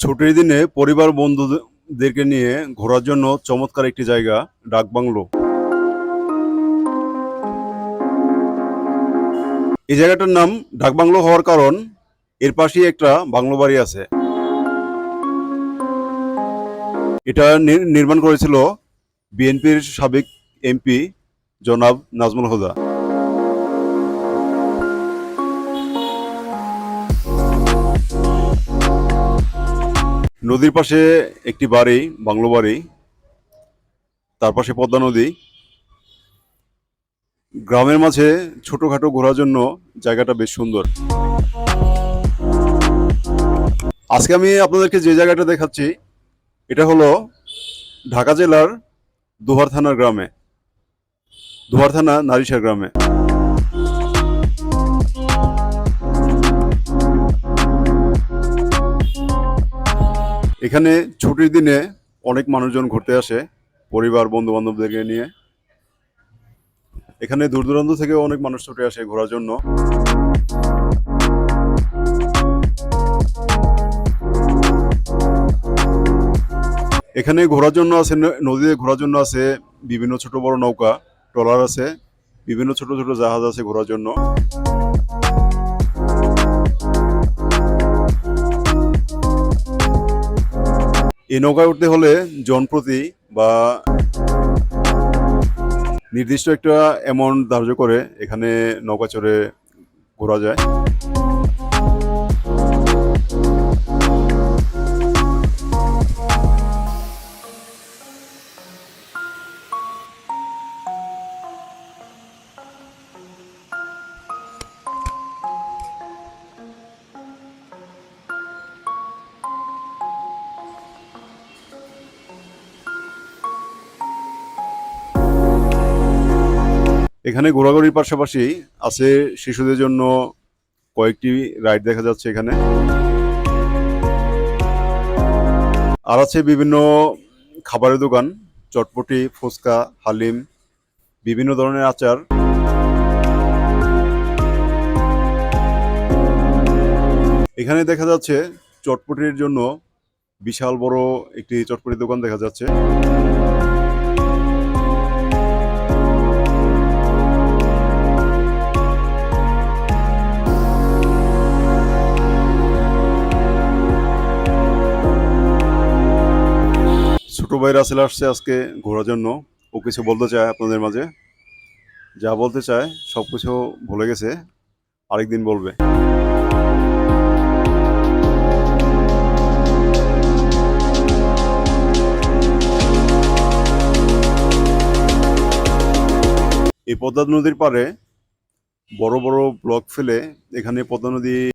ছুটির দিনে পরিবার বন্ধুদেরকে নিয়ে ঘোরার জন্য চমৎকার একটি জায়গা ডাকবাংলো এই জায়গাটার নাম ডাকবাংলো হওয়ার কারণ এর পাশেই একটা বাংলো বাড়ি আছে। এটা নির- নির্মাণ করেছিল বিএনপির সাবেক এমপি জনাব নাজমুল হুদা। নদীর পাশে একটি বাড়ি, বাংলো বাড়ি, তার পাশে পদ্মা নদী। গ্রামের মাঝে ছোটখাটো ঘোরার জন্য জায়গাটা বেশ সুন্দর। আজকে আমি আপনাদেরকে যে জায়গাটা দেখাচ্ছি, এটা হলো ঢাকা জেলার দুহার থানার গ্রামে। দুহার থানা নারিশার গ্রামে। এখানে ছুটির দিনে অনেক মানুষজন ঘুরতে আসে, পরিবার বন্ধু বান্ধবদেরকে নিয়ে। এখানে দূর দূরান্ত থেকে অনেক মানুষ ছুটে আসে ঘোরার জন্য। এখানে ঘোরার জন্য আছে, নদীতে ঘোরার জন্য আছে বিভিন্ন ছোট বড় নৌকা, ট্রলার আছে, বিভিন্ন ছোট ছোট জাহাজ আছে ঘোরার জন্য। এই নৌকায় উঠতে হলে জনপ্রতি বা নির্দিষ্ট একটা অ্যামাউন্ট ধার্য করে এখানে নৌকা চড়ে ঘোরা যায়। এখানে ঘোরাঘুরির পাশাপাশি আছে শিশুদের জন্য কয়েকটি রাইড দেখা যাচ্ছে এখানে। আর আছে বিভিন্ন খাবারের দোকান, চটপটি, ফুচকা, হালিম, বিভিন্ন ধরনের আচার। এখানে দেখা যাচ্ছে চটপটির জন্য বিশাল বড় একটি চটপটির দোকান দেখা যাচ্ছে। ছোট ভাই রাসেল আসছে আজকে ঘোরার জন্য। ও কিছু বলতে চায় আপনাদের মাঝে। যা বলতে চায় সব কিছু ভুলে গেছে। আরেকদিন বলবে। এই পদ্মা নদীর পারে বড় বড় ব্লক ফেলে এখানে পদ্মা নদী